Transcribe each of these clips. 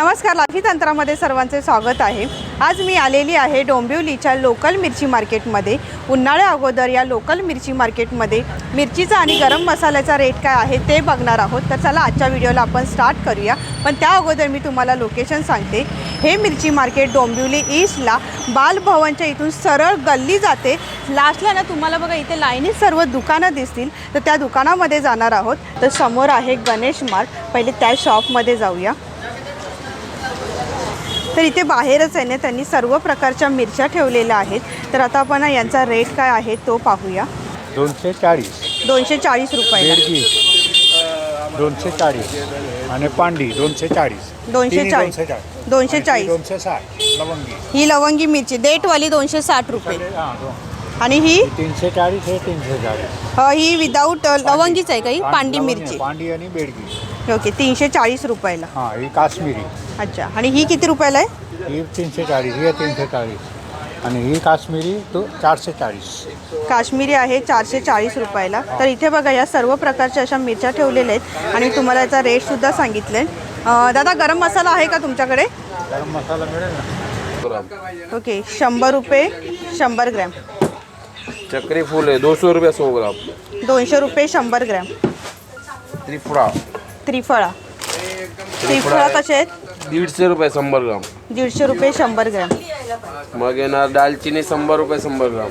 नमस्कार लाफी तंत्रामध्ये सर्वांचे स्वागत आहे. आज मी आलेली आहे डोंबिवलीच्या लोकल मिरची मार्केटमध्ये. उन्हाळ्या अगोदर या लोकल मिरची मार्केटमध्ये मिरचीचा आणि गरम मसाल्याचा रेट काय आहे ते बघणार आहोत. तर चला आजच्या व्हिडिओला आपण स्टार्ट करूया. पण त्या अगोदर मी तुम्हाला लोकेशन सांगते. हे मिरची मार्केट डोंबिवली ईस्टला बालभवनच्या इथून सरळ गल्ली जाते. लास्टला ना तुम्हाला बघा इथे लाईनीत सर्व दुकानं दिसतील. तर त्या दुकानामध्ये जाणार आहोत. तर समोर आहे गणेश मार्ग पहिले त्या शॉपमध्ये जाऊया. तर इथे बाहेरच आहे ना त्यांनी सर्व प्रकारच्या मिरच्या ठेवलेल्या आहेत. तर आता आपण यांचा रेट काय आहे तो पाहूया. दोनशे चाळीस. दोनशे चाळीस रुपये. बेडगी दोनशे चाळीस. आणि पांडी दोनशे चाळीस. दोनशे तिन्ही चाळीस. दोनशे चाळीस. दोनशे आणि ती चाळीस. दोनशे साठ लवंगी. ही लवंगी मिरची देटवाली दोनशे साठ रुपये. हां दोन. आणि ही? तीनशे चाळीस हे तीनशे चाळीस. अ, ही विदाऊट लवंगीच आहे का ही? पांडी मिरची. पांडी आणि बेडगी ओके तीनशे चाळीस रुपयाला. हां ही काश्मीरी. अच्छा आणि ही किती रुपयाला आहे? ही तीनशे चाळीस ही तीनशे चाळीस. आणि ही काश्मीरी तो चारशे चाळीस. काश्मीरी आहे चारशे चाळीस रुपयाला. तर इथे बघा या सर्व प्रकारच्या अशा मिरच्या ठेवलेल्या आहेत आणि तुम्हाला याचा रेटसुद्धा सांगितलं. आहे दादा गरम मसाला आहे का तुमच्याकडे? गरम मसाला मिळेल ना? ओके शंभर रुपये शंभर ग्रॅम. चक्री फूल है दो सौ रुपया सौ ग्राम. दोनशे रुपये शंभर ग्रॅम. त्रिफळा त्रिफळा. त्रिफळा कसे आहेत? दीडशे रुपये शंभर ग्राम. दीडशे रुपये शंभर ग्रॅम. मग येणार दालचिनी शंभर रुपये शंभर ग्राम.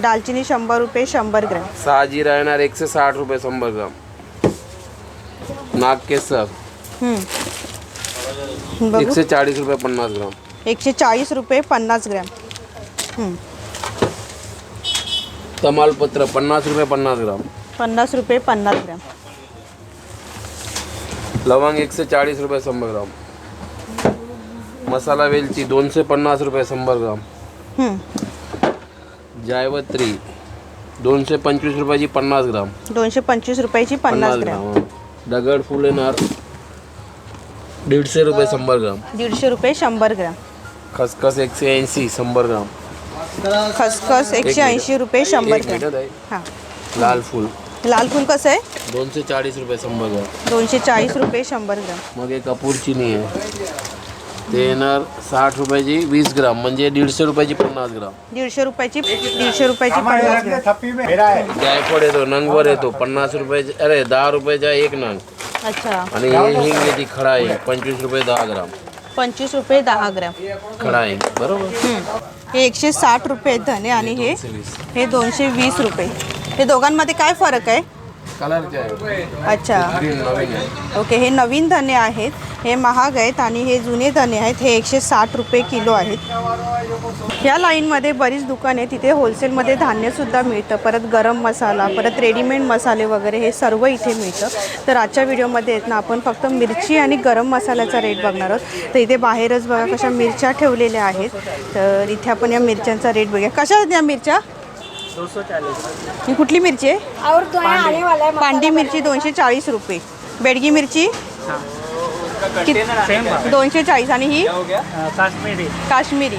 दालचिनी शंभर रुपये शंभर ग्रॅम. सहा जिरा येणार एकशे साठ रुपये शंभर ग्राम. नाग केसर हम्म. बघू. एकशे चाळीस रुपये पन्नास ग्राम. एकशे चाळीस रुपये पन्नास ग्रॅम. हम्म. तमालपत्र पन्नास रुपये पन्नास ग्राम. पन्नास रुपये पन्नास ग्रॅम. लवंग एकशे चाळीस रुपये शंभर ग्राम. मसाला वेलची दोनशे पन्नास रुपये शंभर ग्राम. जायवत्री दोनशे पंचवीस रुपयाची पन्नास ग्राम. दोनशे पंचवीस रुपयाची पन्नास ग्रॅम. दगड फुल येणार दीडशे रुपये शंभर ग्राम. दीडशे रुपये शंभर ग्रॅम. खसखस एकशे ऐंशी शंभर ग्राम. खसखस एकशे. ऐंशी रुपये शंभर ग्रॅम. लाल फुल. लाल फुल कसं आहे? दोनशे चाळीस रुपये शंभर ग्राम. दोनशे चाळीस रुपये शंभर ग्रॅम. मग एक कपूर चिनी आहे. ते येणार साठ रुपयाची वीस ग्राम म्हणजे दीडशे रुपयाची पन्नास ग्राम. दीडशे रुपयाची दीडशे रुपयाची पन्नास ग्रॅम. थप्पी में मेरा है जायफळ येतो नंगवर येतो पन्नास रुपयाचे अरे दहा रुपयाचा एक नंग. अच्छा. आणि हे हिंग येते खडा हिंग पंचवीस रुपये दहा ग्राम. पंचवीस रुपये दहा ग्रॅम. खडा हिंग बरोबर. हे एकशे साठ रुपये धने आणि हे हे दोनशे वीस रुपये. हे दोघांमध्ये काय फरक आहे? कलरचे आहे. अच्छा. ग्रीन नवीन आहे. ओके हे नवीन धने आहेत. हे महाग आहेत आणि हे जुने धने आहेत. हे एकशे साठ रुपये किलो आहेत. या लाईनमध्ये बरीच दुकान आहे तिथे होलसेलमध्ये धान्यसुद्धा मिळतं. परत गरम मसाला परत रेडीमेड मसाले वगैरे हे सर्व इथे मिळतं. तर आजच्या व्हिडिओमध्ये आहेत ना आपण फक्त मिरची आणि गरम मसाल्याचा रेट बघणार आहोत. तर इथे बाहेरच बघा कशा मिरच्या ठेवलेल्या आहेत. तर इथे आपण या मिरच्यांचा रेट बघूया. कशा आहेत या मिरच्या? ही कुठली मिरची आहे? और तो यहाँ आने वाला है पांडी मिरची दोनशे चाळीस रुपये. बेडगी मिरची? दोनशे चाळीस. आणि ही? काश्मीरी. काश्मीरी.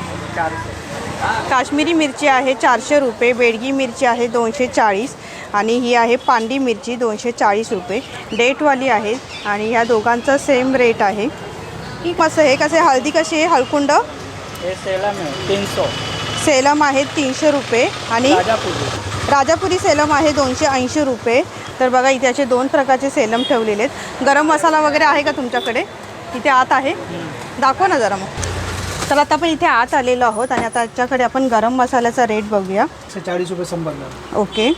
काश्मीरी मिरची आहे चारशे रुपये बेडगी मिरची आहे दोनशे चाळीस आणि ही आहे पांडी मिरची दोनशे चाळीस रुपये. डेटवाली आहे आणि ह्या दोघांचा सेम रेट आहे. कसं हे कसे हळदी कशी आहे हळकुंड? हे है तीन सौ सेलम आहे तीनशे रुपये आणि राजापुरी. राजापुरी सेलम आहे दोनशे ऐंशी रुपये. तर बघा इथे असे दोन प्रकारचे सेलम ठेवलेले आहेत. गरम मसाला वगैरे आहे का तुमच्याकडे? इथे आत आहे. दाखव ना जरा मग. तर आता आपण इथे आत आलेलो आहोत आणि आता याच्याकडे आपण गरम मसाल्याचा रेट बघूया. एकशे चाळीस रुपये शंभर ग्राम. ओके.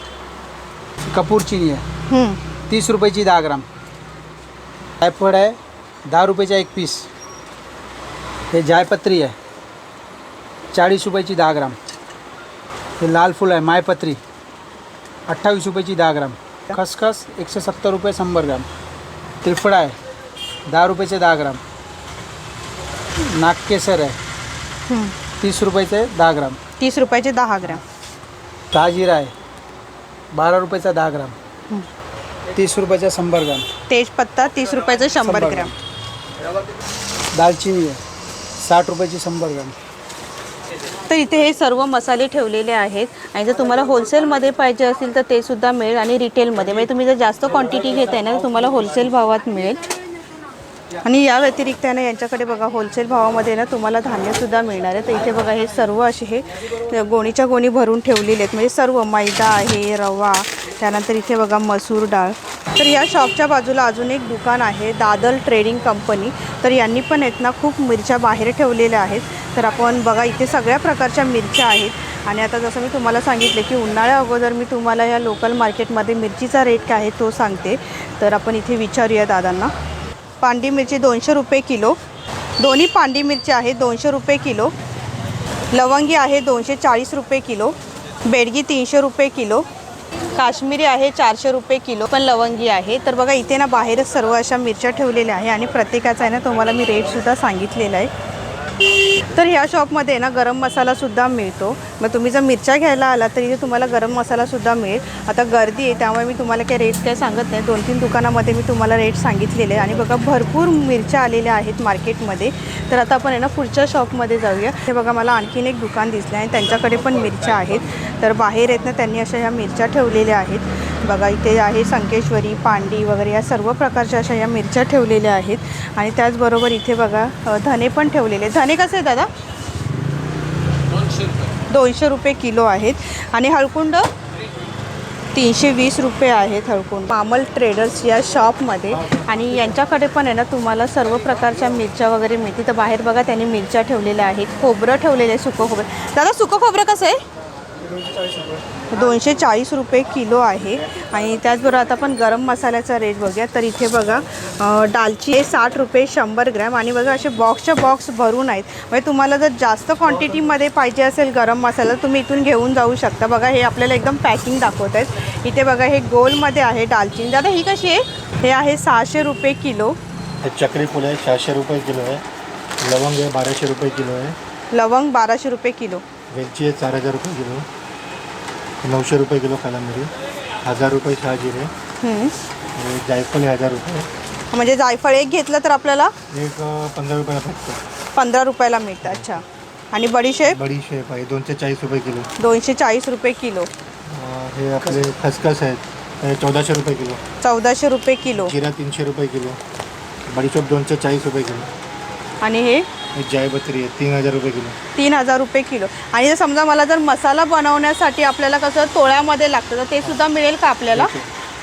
कपूर चिनी आहे. तीस रुपयाची दहा ग्राम. जायफळ आहे दहा रुपयाचा एक पीस. हे जायपत्री आहे. चाळीस रुपयाची दहा ग्राम. हे लाल फुल आहे मायपत्री. अठ्ठावीस रुपयाची दहा ग्राम. खसखस एकशे सत्तर रुपये शंभर ग्राम. त्रिफळा आहे दहा रुपयाचे दहा ग्राम. नागकेसर आहे. तीस रुपयाचे दहा ग्राम. तीस रुपयाचे दहा ग्रॅम. ताजीरा आहे बारा रुपयाचा दहा ग्राम. तीस रुपयाचा शंभर ग्राम. तेजपत्ता तीस रुपयाचं शंभर ग्रॅम. दालचिनी आहे साठ रुपयाची शंभर ग्राम. तर इथे हे सर्व मसाले ठेवलेले आहेत. आणि जर तुम्हाला होलसेलमध्ये पाहिजे असेल तर ते सुद्धा मिळेल आणि रिटेलमध्ये म्हणजे तुम्ही जर जास्त क्वांटिटी घेताय ना तर तुम्हाला होलसेल भावात मिळेल. आणि या व्यतिरिक्त आहे ना यांच्याकडे बघा होलसेल भावामध्ये ना तुम्हाला धान्यसुद्धा मिळणार आहे. तर इथे बघा हे सर्व असे हे गोणीच्या गोणी भरून ठेवलेले आहेत. म्हणजे सर्व मैदा आहे रवा त्यानंतर इथे बघा मसूर डाळ. तर या शॉपच्या बाजूला अजून एक दुकान आहे दादल ट्रेडिंग कंपनी. तर यांनी पण आहेत ना खूप मिरच्या बाहेर ठेवलेल्या आहेत. तर आपण बघा इथे सगळ्या प्रकारच्या मिरच्या आहेत. आणि आता जसं मी तुम्हाला सांगितले की उन्हाळ्या अगोदर मी तुम्हाला या लोकल मार्केटमध्ये मिरचीचा रेट काय आहे तो सांगते. तर आपण इथे विचारूया दादांना. पांडी मिरची दोनशे रुपये किलो. दोन्ही पांडी मिरची आहे दोनशे रुपये किलो. लवंगी आहे दोनशे चाळीस रुपये किलो. बेडगी तीनशे रुपये किलो. काश्मीरी आहे चारशे रुपये किलो पण लवंगी आहे. तर बघा इथे ना बाहेरच सर्व अशा मिरच्या ठेवलेल्या आहे आणि प्रत्येकाचा आहे ना तुम्हाला मी रेटसुद्धा सांगितलेला आहे. तर ह्या शॉपमध्ये ना गरम मसालासुद्धा मिळतो. मग तुम्ही जर मिरच्या घ्यायला आला तर इथे तुम्हाला गरम मसालासुद्धा मिळेल. आता गर्दी आहे त्यामुळे मी तुम्हाला काही रेट काय सांगत नाही. दोन तीन दुकानामध्ये मी तुम्हाला रेट सांगितलेले आहे. आणि बघा भरपूर मिरच्या आलेल्या आहेत मार्केटमध्ये. तर आता आपण आहे ना पुढच्या शॉपमध्ये जाऊया. हे बघा मला आणखीन एक दुकान दिसलं आहे त्यांच्याकडे पण मिरच्या आहेत. तर बाहेर आहेत ना त्यांनी अशा ह्या मिरच्या ठेवलेल्या आहेत. बघा इथे आहे संकेश्वरी पांडी वगैरे या सर्व प्रकारच्या अशा या मिरच्या ठेवलेल्या आहेत. आणि त्याचबरोबर इथे बघा धने पण ठेवलेले. आहेत. धने कसे आहे दादा? दोनशे रुपये. किलो आहेत. आणि हळकुंड? तीनशे वीस रुपये आहेत हळकुंड. मामल ट्रेडर्स या शॉपमध्ये आणि यांच्याकडे पण आहे ना तुम्हाला सर्व प्रकारच्या मिरच्या वगैरे मिळते तर बाहेर बघा त्यांनी मिरच्या ठेवलेल्या आहेत. खोबरं ठेवलेलं आहे सुकं खोबरं. दादा सुकं खोबरं कसं आहे? दोनशे चाळीस रुपये किलो आहे. आणि त्याचबरोबर आता आपण गरम मसाल्याचा रेट बघूया तर इथे बघा अ, दालची आहे साठ रुपये शंभर ग्रॅम. आणि बघा असे बॉक्सच्या बॉक्स भरून आहेत. म्हणजे तुम्हाला जर जास्त क्वांटिटीमध्ये पाहिजे असेल गरम मसाला तुम्ही इथून घेऊन जाऊ शकता. बघा हे आपल्याला एकदम पॅकिंग दाखवत आहेत. इथे बघा हे गोलमध्ये आहे दालचिनी. दादा ही कशी आहे? हे आहे सहाशे रुपये किलो. हे चक्री फुल आहे सहाशे रुपये किलो आहे. लवंग आहे बाराशे रुपये किलो आहे. लवंग बाराशे रुपये किलो. वेलची आहे चार हजार रुपये किलो. नऊशे रुपये किलो काला मिरी हजार रुपये शहाजिरे हम्म. हे जायफळ आहे हजार रुपये. म्हणजे जायफळ एक घेतलं तर आपल्याला? एक पंधरा रुपयाला फक्त पंधरा रुपयाला मिळतं अच्छा. आणि बडीशेप बडीशेप आहे दोनशे चाळीस रुपये किलो. दोनशे चाळीस रुपये किलो. हे आपले खसखस आहेत चौदाशे रुपये किलो. चौदाशे रुपये किलो. जिरा तीनशे रुपये किलो. बडीशेप दोनशे चाळीस रुपये किलो. आणि हे? हे जायबत्री आहे तीन हजार रुपये किलो. तीन हजार रुपये किलो. आणि जर समजा मला जर मसाला बनवण्यासाठी आपल्याला कसं तोळ्यामध्ये लागतं तर ते सुद्धा मिळेल का आपल्याला?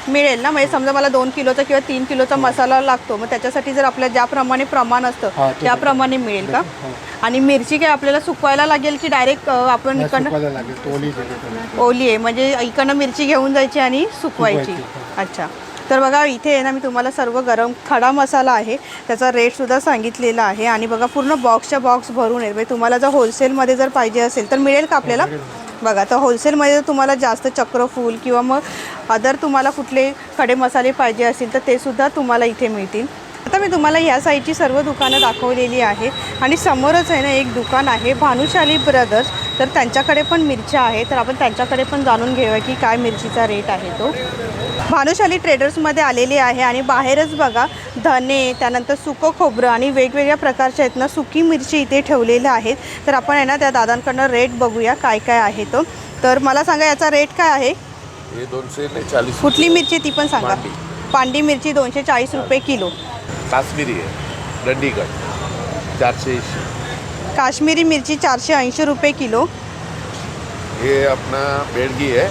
मिळेल ना? म्हणजे समजा मला दोन किलोचा किंवा तीन किलोचा मसाला लागतो मग त्याच्यासाठी जर आपल्या ज्याप्रमाणे प्रमाण असतं हा, त्याप्रमाणे मिळेल का? हो. आणि मिरची काय आपल्याला सुकवायला लागेल की डायरेक्ट आपण इकडनं? ओली आहे म्हणजे इकडनं मिरची घेऊन जायची आणि सुकवायची. सुकवायची, अच्छा. तर बघा इथे आहे ना मी तुम्हाला सर्व गरम खडा मसाला आहे त्याचा रेटसुद्धा सांगितलेला आहे. आणि बघा पूर्ण बॉक्सच्या बॉक्स भरून आहेत म्हणजे तुम्हाला जर होलसेलमध्ये जर पाहिजे असेल तर मिळेल का आपल्याला? बघा तर होलसेलमध्ये जर तुम्हाला जास्त चक्रफूल किंवा मग अदर तुम्हाला कुठले खडे मसाले पाहिजे असतील तर ते सुद्धा तुम्हाला इथे मिळतील. आता मी तुम्हाला या साईडची सर्व दुकानं दाखवलेली आहे. आणि समोरच आहे ना एक दुकान आहे भानुशाली ब्रदर्स तर त्यांच्याकडे पण मिरच्या आहे तर आपण त्यांच्याकडे पण जाणून घेऊया की काय मिरचीचा रेट आहे तो. भानुशाली ट्रेडर्समध्ये आलेली आहे आणि बाहेरच बघा धने त्यानंतर सुकं खोबरं आणि वेगवेगळ्या प्रकारच्या आहेत ना सुकी मिरची इथे ठेवलेल्या आहेत. तर आपण आहे ना त्या दादांकडनं रेट बघूया काय काय आहे तो. तर मला सांगा याचा रेट काय आहे? हे दोनशे चाळीस कुठली मिरची ती पण सांगा. पांडी. मिरची दोनशे चाळीस रुपये किलो. काश्मीरी आहे. दंडीगड चारशे काश्मीरी मिर्ची चारशे ऐंशी रुपये किलो. ये अपना बेडगी है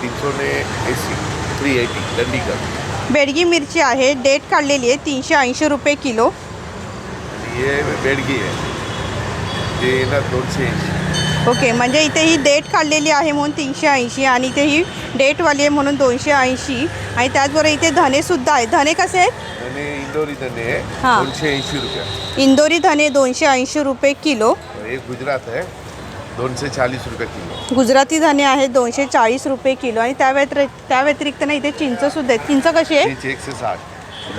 तीन सौ ने एसी थ्री एटी दंडीगड बेडगी मिरची आहे डेट काढलेली आहे तीनशे ऐंशी रुपये किलो. ये बेडगी है. ये ना दोनशे ऐंशी. ओके म्हणजे इथे ही डेट काढलेली आहे म्हणून तीनशे ऐंशी आणि इथे ही डेटवाली आहे म्हणून दोनशे ऐंशी. आणि त्याचबरोबर इथे धनेसुद्धा आहेत. धने कसे आहेत? आणि इंदोरी धने आहे. हा. दोनशे ऐंशी रुपये. इंदोरी धने दोनशे ऐंशी रुपये किलो. गुजरात आहे. दोनशे चाळीस रुपये किलो. गुजराती धने आहेत दोनशे चाळीस रुपये किलो. आणि त्या व्यतिरिक्त त्या व्यतिरिक्त ना इथे चिंचसुद्धा आहेत. चिंच कशी आहे? एकशे साठ.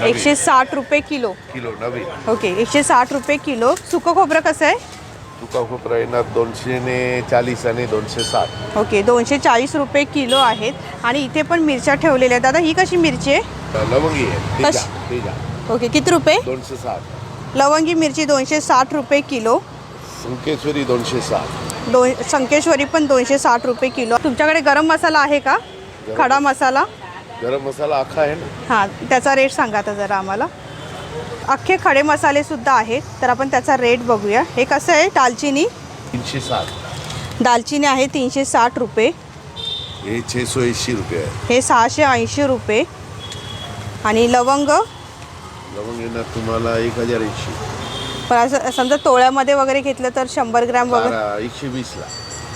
एकशे साठ रुपये किलो. किलो नवीन. ओके एकशे साठ रुपये किलो. सुकं खोबरं कसं आहे? तुका दोनशे ने चाळीस आणि दोनशे साठ. ओके दोनशे चाळीस रुपये किलो आहेत. आणि इथे पण मिरच्या ठेवलेल्या आहेत. दादा ही कशी मिरची आहे? लवंगी आहे. तेजा कश- तेजा ओके किती रुपये? दोनशे साठ. लवंगी मिरची दोनशे साठ रुपये किलो. संकेश्वरी दोनशे साठ. दोन संकेश्वरी पण दोनशे साठ रुपये किलो. तुमच्याकडे गरम मसाला आहे का? खडा मसाला. गरम मसाला अख्खा आहे ना? हां त्याचा रेट सांगा आता जरा आम्हाला. अख्खे खडे मसालेसुद्धा आहेत. तर आपण त्याचा रेट बघूया. हे कसं आहे? दालचिनी? तीनशे साठ. दालचिनी आहे तीनशे साठ रुपये. हे छे सौ ऐंशी रुपये आहे. हे सहाशे ऐंशी रुपये. आणि लवंग? लवंग येणार तुम्हाला एक हजार ऐंशी. पण असं समजा तोळ्यामध्ये वगैरे घेतलं तर शंभर ग्रॅम वगैरे बारा एकशे वीसला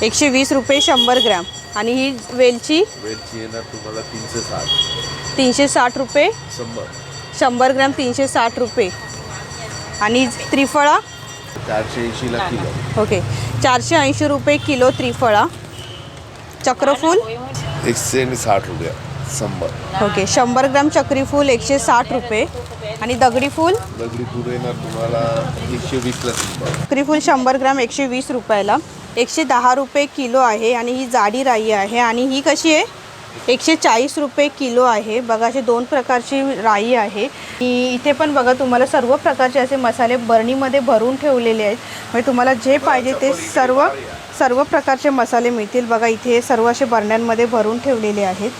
एकशे वीस रुपये शंभर ग्रॅम. आणि ही वेलची? वेलची येणार तुम्हाला तीनशे साठ. तीनशे साठ रुपये. शंभर. शंभर ग्रॅम तीनशे साठ रुपये. आणि त्रिफळा? चारशे ऐंशीला किलो. ओके. चारशे ऐंशी रुपये किलो त्रिफळा. चक्रफूल? एकशे साठ रुपया. शंभर. ओके. शंभर ग्रॅम चक्रीफूल एकशे साठ रुपये. आणि दगडी फूल दगडी फुलं येणार तुम्हाला एकशे वीसला चक्रीफूल शंभर ग्रॅम एकशे वीस रुपयाला. एकशे दहा रुपये किलो आहे आणि ही जाडी राई आहे. आणि ही कशी आहे? एकशे चाळीस रुपये किलो आहे. बघा असे दोन प्रकारची राई आहे. इथे पण बघा तुम्हाला सर्व प्रकारचे असे मसाले बरणीमध्ये भरून ठेवलेले आहेत. म्हणजे तुम्हाला जे पाहिजे ते सर्व सर्व प्रकारचे मसाले मिळतील. बघा इथे सर्व असे बरण्यांमध्ये भरून ठेवलेले आहेत.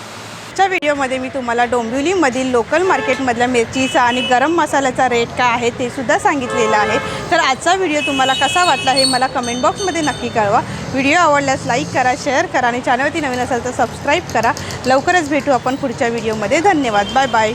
आजच्या व्हिडिओमध्ये मी तुम्हाला डोंबिवलीमधील लोकल मार्केटमधल्या मिरचीचा आणि गरम मसाल्याचा रेट काय आहे ते सुद्धा सांगितलेलं आहे. तर आजचा व्हिडिओ तुम्हाला कसा वाटला हे मला कमेंट बॉक्समध्ये नक्की कळवा. व्हिडिओ आवडल्यास लाईक करा शेअर करा आणि चॅनलवरती नवीन असाल तर सबस्क्राईब करा. लवकरच भेटू आपण पुढच्या व्हिडिओमध्ये. धन्यवाद. Bye bye.